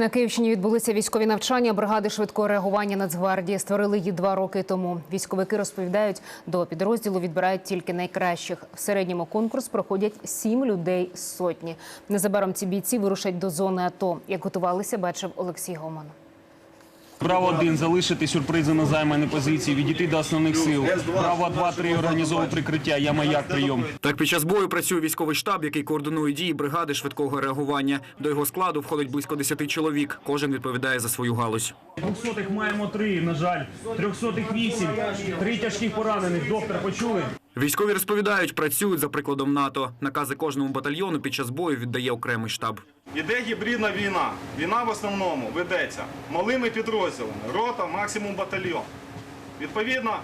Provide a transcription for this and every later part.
На Київщині відбулися військові навчання бригади швидкого реагування Нацгвардії. Створили її два роки тому. Військовики розповідають, до підрозділу відбирають тільки найкращих. В середньому конкурс проходять сім людей з сотні. Незабаром ці бійці вирушать до зони АТО. Як готувалися, бачив Олексій Гоман. Право 1 залишити сюрпризи на займані позиції, відійти до основних сил. Право 2-3 організовуй прикриття. Я маяк прийом. Так під час бою працює військовий штаб, який координує дії бригади швидкого реагування. До його складу входить близько 10 чоловік. Кожен відповідає за свою галузь. Двохсотих маємо три, на жаль. Трьохсотих вісім. Три тяжких поранених. Доктор, почули? Військові розповідають, працюють за прикладом НАТО. Накази кожному батальйону під час бою віддає окремий штаб. Іде гібридна війна. Війна в основному ведеться малими підрозділами, рота, максимум батальйон. Відповідно,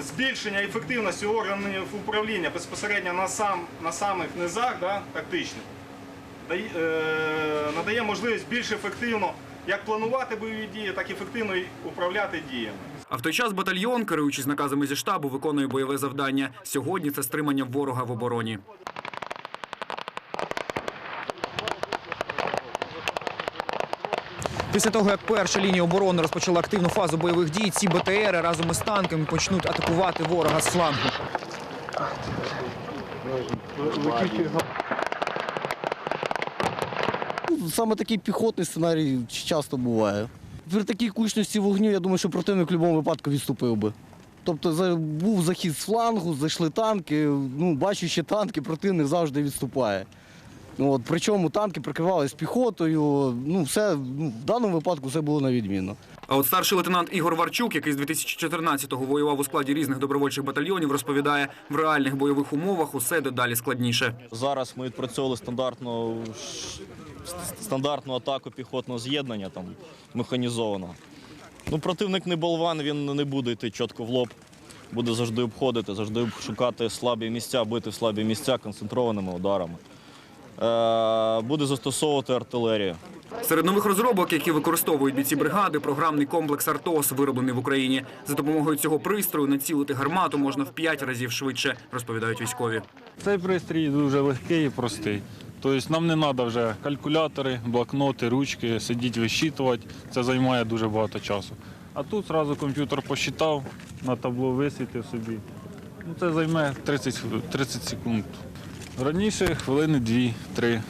збільшення ефективності органів управління безпосередньо на, сам, на самих низах да, тактичних е, надає можливість більш ефективно як планувати бойові дії, так і ефективно управляти діями. А в той час батальйон, керуючись наказами зі штабу, виконує бойове завдання. Сьогодні це стримання ворога в обороні. Після того, як перша лінія оборони розпочала активну фазу бойових дій, ці БТРи разом із танками почнуть атакувати ворога з флангу. Саме такий піхотний сценарій часто буває. При такій кучності вогню, я думаю, що противник в будь-якому випадку відступив би. Тобто був захід з флангу, зайшли танки. Ну, бачучи танки, противник завжди відступає. Ну, От, причому танки прикривалися піхотою. Ну, все, ну, в даному випадку все було на відмінно. А от старший лейтенант Ігор Варчук, який з 2014-го воював у складі різних добровольчих батальйонів, розповідає, в реальних бойових умовах усе дедалі складніше. Зараз ми відпрацьовували стандартну, стандартну атаку піхотного з'єднання, там, механізованого. Ну, противник не болван, він не буде йти чітко в лоб, буде завжди обходити, завжди шукати слабі місця, бити в слабі місця концентрованими ударами. Е, буде застосовувати артилерію. Серед нових розробок, які використовують бійці бригади, програмний комплекс «Артос», вироблений в Україні. За допомогою цього пристрою націлити гармату можна в 5 разів швидше, розповідають військові. Цей пристрій дуже легкий і простий. Тобто нам не треба вже калькулятори, блокноти, ручки, сидіти висчитувати. Це займає дуже багато часу. А тут одразу комп'ютер посчитав, на табло висвітив собі. Ну, це займе 30, 30 секунд. Раніше хвилини 2-3.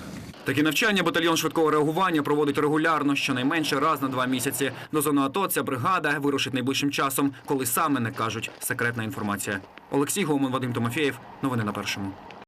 Такі навчання батальйон швидкого реагування проводить регулярно, щонайменше раз на два місяці. До зони АТО ця бригада вирушить найближчим часом, коли саме не кажуть секретна інформація. Олексій Гомон, Вадим Тимофєєв. Новини на першому.